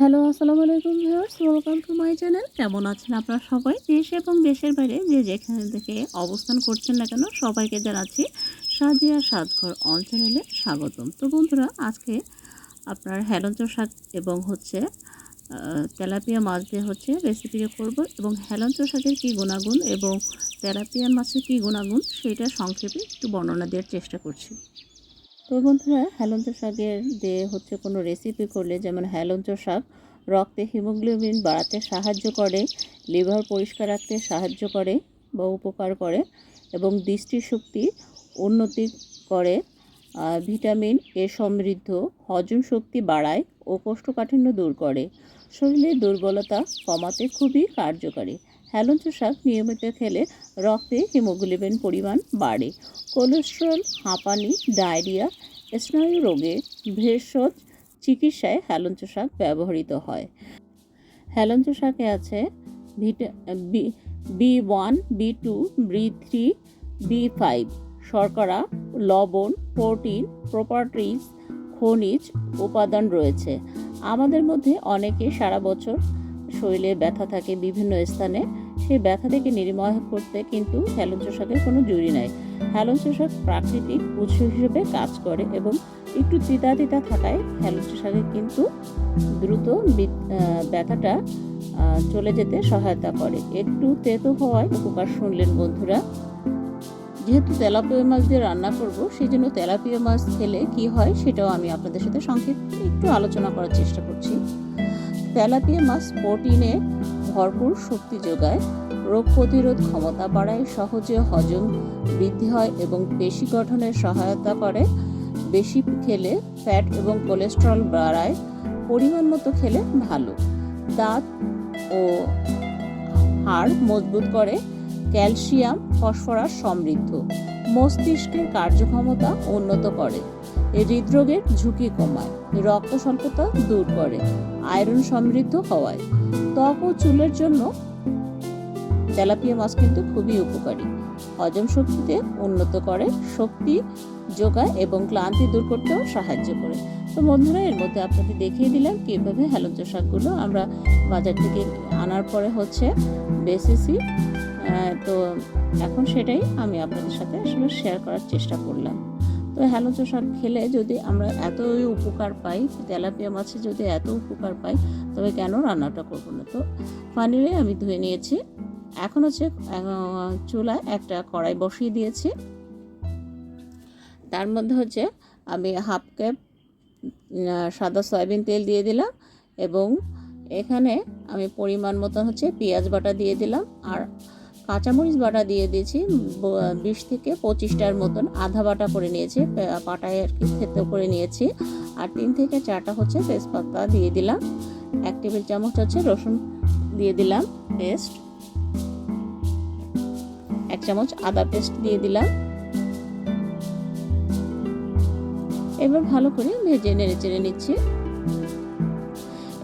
Hello আসসালামু আলাইকুম viewers welcome to my channel কেমন আছেন আপনারা সবাই? দেশ এবং দেশের বাইরে যে যেখানে থেকে অবস্থান করছেন না কেন, সবাইকে জানাচ্ছি সাজিয়া সাজঘর অন চ্যানেলে স্বাগতম। তো বন্ধুরা, আজকে আপনার হেলঞ্চ শাক এবং হচ্ছে তেলাপিয়া মাছ দিয়ে হচ্ছে রেসিপিটা করব এবং হেলঞ্চ শাকের কী গুণাগুণ এবং তেলাপিয়া মাছের কী গুণাগুণ, সেটা সংক্ষেপে একটু বর্ণনা দেওয়ার চেষ্টা করছি। তো বন্ধুরা হেলঞ্চ শাকের দিয়ে হচ্ছে কোনো রেসিপি করলে, যেমন হেলঞ্চ শাক, রক্তে হিমোগ্লোবিন বাড়াতে সাহায্য করে, লিভার পরিষ্কার রাখতে সাহায্য করে বা উপকার করে এবং দৃষ্টিশক্তি উন্নতি করে ভিটামিন এ সমৃদ্ধ, হজম শক্তি বাড়ায় ও কোষ্ঠকাঠিন্য দূর করে। শরীরের দুর্বলতা কমাতে খুবই কার্যকারী। হেলঞ্চ শাক নিয়মিত খেলে রক্তে হিমোগ্লোবিন পরিমাণ বাড়ে। কোলেস্ট্রল, হাঁপানি, ডায়রিয়া, স্নায়ু রোগে ভেষজ চিকিৎসায় হেলঞ্চ শাক ব্যবহৃত হয়। হেলঞ্চ শাকে আছে ভিটা, B one, B two, B three, B five শর্করা, লবণ, প্রোটিন প্রপার্টিজ খনিজ উপাদান রয়েছে। আমাদের মধ্যে অনেকে সারা বছর শরীরে ব্যথা থাকে বিভিন্ন স্থানে, সেই ব্যথা থেকে নির্ময় করতে কিন্তু হেলঞ্চ শাকের কোনো জুড়ি নাই। হেলঞ্চ শাক প্রাকৃতিক উৎস হিসেবে কাজ করে এবং একটু তিতা তিতা থাকায় হেলঞ্চ শাকে কিন্তু দ্রুত ব্যথাটা চলে যেতে সহায়তা করে। একটু তেতো হওয়ায় উপকার শুনলেন বন্ধুরা। যেহেতু তেলাপিয়া মাছ দিয়ে রান্না করব সেই জন্য তেলাপিয়া মাছ খেলে কি হয় সেটাও আমি আপনাদের সাথে সংক্ষিপ্ত একটু আলোচনা করার চেষ্টা করছি। তেলাপিয়া মাছ প্রোটিনে ভরপুর শক্তি যোগায়, রোগ প্রতিরোধ ক্ষমতা বাড়ায়, সহজে হজম বৃদ্ধি হয় এবং পেশি গঠনে সহায়তা করে। বেশি খেলে ফ্যাট এবং কোলেস্ট্রল বাড়ায়, পরিমাণ মতো খেলে ভালো। দাঁত ও হাড় মজবুত করে, ক্যালসিয়াম, ফসফরাস সমৃদ্ধ। মস্তিষ্কের কার্যক্ষমতা উন্নত করে। হৃদরোগের ঝুঁকি কমায় রক্ত স্বল্পতা দূর করে, আয়রন সমৃদ্ধ হওয়ায়। ত্বক ও চুলের জন্য তেলাপিয়া মাছ কিন্তু খুবই উপকারী। হজম শক্তিতে উন্নত করে, শক্তি যোগায় এবং ক্লান্তি দূর করতেও সাহায্য করে। তো বন্ধুরা, এর মধ্যে আপনাদের দেখিয়ে দিলাম কীভাবে হেলঞ্চ শাকগুলো আমরা বাজার থেকে আনার পরে হচ্ছে বেসেছি তো এখন সেটাই আমি আপনাদের সাথে আসলে শেয়ার করার চেষ্টা করলাম। তো হেলঞ্চ শাক খেলে যদি আমরা এতই উপকার পাই, তেলাপিয়া মাছে যদি এত উপকার পাই, তবে কেন রান্নাটা করব না? তো ফাইনালি আমি ধুয়ে নিয়েছি। এখন হচ্ছে চুলায় একটা কড়াই বসিয়ে দিয়েছি। তার মধ্যে হচ্ছে আমি হাফ কাপ সাদা সয়াবিন তেল দিয়ে দিলাম এবং এখানে আমি পরিমাণ মতন হচ্ছে পেঁয়াজ বাটা দিয়ে দিলাম। আর কাঁচামরিচ বাটা দিয়ে দিয়েছি বিশ থেকে পঁচিশটার মতন আধা বাটা করে নিয়েছি পাটায় আর কি থেতো করে নিয়েছি। আর তিন থেকে চারটা হচ্ছে তেজপাতা দিয়ে দিলাম। এক টেবিল চামচ হচ্ছে রসুন দিয়ে দিলাম পেস্ট। এক চামচ আদা পেস্ট দিয়ে দিলাম। এবার ভালো করে ভেজে নেড়ে চেড়ে নিচ্ছি।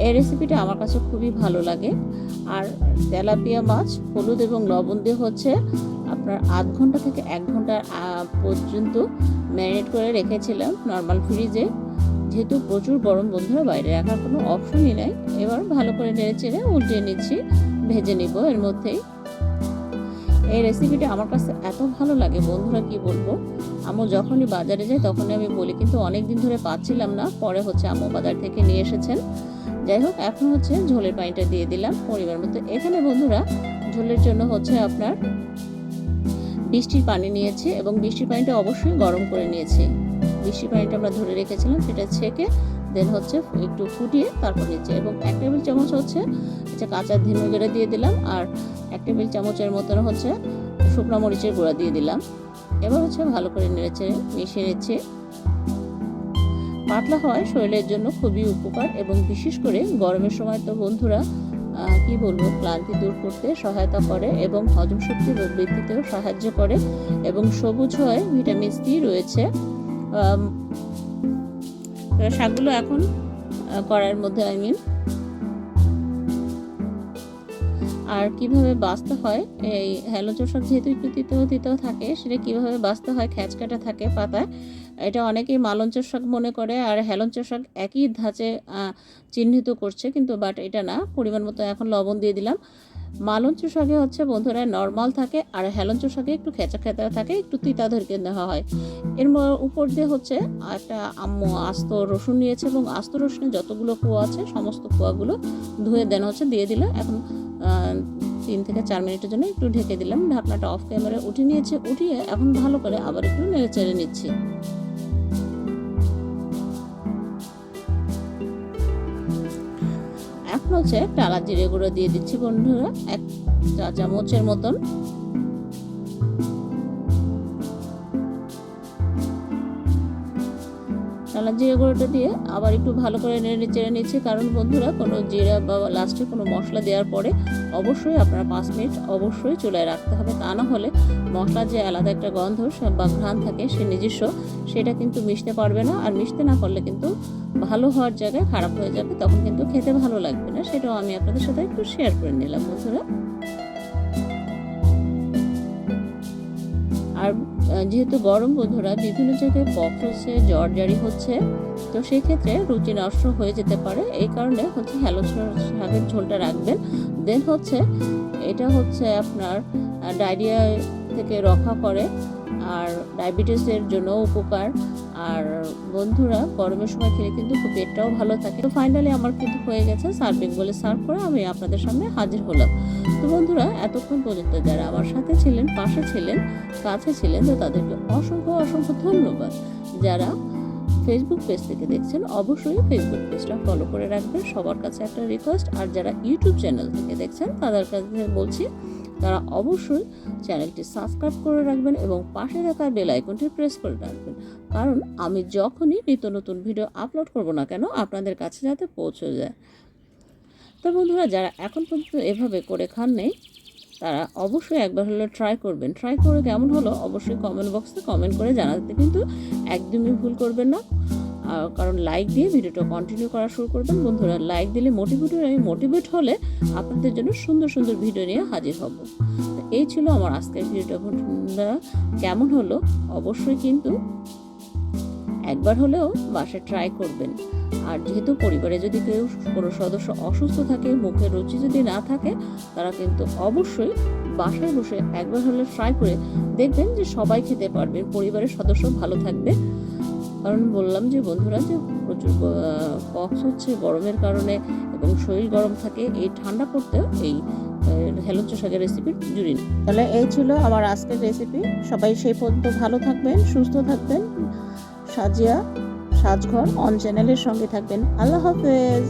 এই রেসিপিটা আমার কাছে খুবই ভালো লাগে। আর তেলাপিয়া মাছ, হলুদ এবং লবণ দিয়ে হচ্ছে আপনার আধ ঘণ্টা থেকে এক ঘণ্টা পর্যন্ত ম্যারিনেট করে রেখেছিলাম নর্মাল ফ্রিজে যেহেতু প্রচুর গরম বন্ধুরা, বাইরে রাখার কোনো অপশনই নাই। এবার ভালো করে নেড়ে চেড়ে উল্টে নিচ্ছি, ভেজে নিব এর মধ্যেই। এই রেসিপিটা আমার কাছে এত ভালো লাগে, বন্ধুরা কি বলব? আমু যখনই বাজারে যাই তখনই আমি বলি, কিন্তু অনেক দিন ধরে পাচ্ছিলাম না। পরে হচ্ছে আমু বাজার থেকে নিয়ে এসেছেন। যাই হোক, এখন হচ্ছে ঝোলের পানিটা দিয়ে দিলাম পরিমাণ মতো। এখানে বন্ধুরা, ঝোলের জন্য হচ্ছে আপনার বৃষ্টির পানি নিয়েছি এবং বৃষ্টির পানিটা অবশ্যই গরম করে নিয়েছি। বৃষ্টির পানিটা আমরা ধরে রেখেছিলাম, সেটা ছেঁকে দেন হচ্ছে একটু ফুটিয়ে তারপর নিচ্ছে এবং এক টেবিল চামচ হচ্ছে হচ্ছে কাঁচা ভিনেগারে দিয়ে দিলাম আর এক টেবিল চামচের মতন হচ্ছে শুকনো মরিচের গুঁড়া দিয়ে দিলাম। এবার হচ্ছে ভালো করে নেড়েছে মিশিয়ে নিচ্ছে। পাতলা হয়, শরীরের জন্য খুবই উপকার এবং বিশেষ করে গরমের সময় তো বন্ধুরা কি বলব, ক্লান্তি দূর করতে সহায়তা করে এবং হজম শক্তি বৃদ্ধিতেও সাহায্য করে এবং সবুজ হয়, ভিটামিন সি রয়েছে। শাকগুলো এখন কড়াইয়ের মধ্যে, আই মিন, আর কীভাবে বাঁচতে হয়, এই হ্যালো চোষক যেহেতু একটু থাকে, সেটা কীভাবে বাঁচতে হয়, খ্যাচকাটা থাকে পাতায় এটা অনেকেই মালঞ্চ শাক মনে করে আর হেলঞ্চ শাক একই ধাঁচে চিহ্নিত করছে কিন্তু বাট এটা না, পরিমাণ মতো এখন লবণ দিয়ে দিলাম। মালঞ্চ শাকে হচ্ছে বন্ধুরা নর্মাল থাকে আর হেলঞ্চ শাকে একটু খেঁচা খেঁচা থাকে, একটু তিতা ধরকে নেওয়া হয়। এর উপর দিয়ে হচ্ছে একটা আম্মু আস্ত রসুন নিয়েছে এবং আস্ত রসুনে যতগুলো কুয়া আছে, সমস্ত কুয়াগুলো ধুয়ে দেন হচ্ছে দিয়ে দিল এখন তিন থেকে চার মিনিটের জন্য একটু ঢেকে দিলাম। ঢাকনাটা অফ ক্যামেরা উঠিয়ে নিয়েছে, উঠিয়ে এখন ভালো করে আবার একটু নেড়ে চেড়ে নিচ্ছি। হচ্ছে টালা জিরে গুঁড়ো দিয়ে দিচ্ছি বন্ধুরা এক চা চামচের মতন। টালা জিরে গুঁড়োটা দিয়ে আবার একটু ভালো করে নেড়ে চেড়ে নিচ্ছি কারণ বন্ধুরা, কোনো জিরা বা লাস্টে কোনো মশলা দেওয়ার পরে অবশ্যই আপনারা পাঁচ মিনিট অবশ্যই চুলায় রাখতে হবে। তা না হলে মশলার যে আলাদা একটা গন্ধ বা ঘ্রাণ থাকে, সে নিজস্ব, সেটা কিন্তু মিশতে পারবে না। আর মিশতে না পারলে কিন্তু ভালো হওয়ার জায়গায় খারাপ হয়ে যাবে, তখন কিন্তু খেতে ভালো লাগবে না। সেটাও আমি আপনাদের সাথে একটু শেয়ার করে নিলাম, বন্ধুরা। আর যেহেতু গরম বন্ধুরা বিভিন্ন জায়গায় হচ্ছে, জ্বর জারি হচ্ছে, তো সেক্ষেত্রে রুটি নষ্ট হয়ে যেতে পারে। এই কারণে হচ্ছে হ্যালো শাকের ঝোলটা রাখবেন। দেন হচ্ছে, এটা হচ্ছে আপনার ডায়রিয়া থেকে রক্ষা করে, আর ডায়াবেটিসের জন্য উপকার। আর বন্ধুরা গরমের সময় খেলে কিন্তু পেটটাও ভালো থাকে। তো ফাইনালি আমার কিন্তু হয়ে গেছে সার্ভিং বলে সার্ভ করে আমি আপনাদের সামনে হাজির হলাম। তো বন্ধুরা এতক্ষণ পর্যন্ত যারা আমার সাথে ছিলেন, পাশে ছিলেন, কাছে ছিলেন, তো তাদেরকে অসংখ্য অসংখ্য ধন্যবাদ। যারা ফেসবুক পেজ থেকে দেখছেন, অবশ্যই ফেসবুক পেজটা ফলো করে রাখবেন। সবার কাছে একটা রিকোয়েস্ট আর যারা ইউটিউব চ্যানেল থেকে দেখছেন, তাদের কাছে বলছি তারা অবশ্যই চ্যানেলটি সাবস্ক্রাইব করে রাখবেন এবং পাশে থাকা বেল আইকনটি প্রেস করে রাখবেন। কারণ আমি যখনই নিত্য নতুন ভিডিও আপলোড করব না কেন, আপনাদের কাছে যাতে পৌঁছে যায়। তো বন্ধুরা, যারা এখন পর্যন্ত এভাবে করে খান নেই তারা অবশ্যই একবার হলে ট্রাই করবেন। ট্রাই করে কেমন হলো, অবশ্যই কমেন্ট বক্সে কমেন্ট করে জানাতে কিন্তু একদমই ভুল করবেন না। কারণ লাইক দিয়ে ভিডিওটা কন্টিনিউ করা শুরু করবেন। বন্ধুরা লাইক দিলে মোটিভেট আমি মোটিভেট হলে আপনাদের জন্য সুন্দর সুন্দর ভিডিও নিয়ে হাজির হব। এই ছিল আমার আজকের ভিডিওটা বন্ধুরা, কেমন হলো? অবশ্যই কিন্তু একবার হলেও বাসায় ট্রাই করবেন। আর যেহেতু পরিবারে যদি কেউ কোনো সদস্য অসুস্থ থাকে, মুখের রুচি যদি না থাকে, তারা কিন্তু অবশ্যই বাসায় বসে একবার হলে ট্রাই করে দেখবেন যে সবাই খেতে পারবে, পরিবারের সদস্য ভালো থাকবে। কারণ বললাম যে বন্ধুরা যে প্রচুর পক্স হচ্ছে গরমের কারণে এবং শরীর গরম থাকে, এই ঠান্ডা পড়তেও এই হেলঞ্চ শাকের রেসিপি জুড়ি। তাহলে এই ছিল আমার আজকের রেসিপি সবাই সেই পর্যন্ত ভালো থাকবেন, সুস্থ থাকবেন। সাজিয়া সাজঘর অন চ্যানেলের সঙ্গে থাকবেন। আল্লাহ হাফেজ।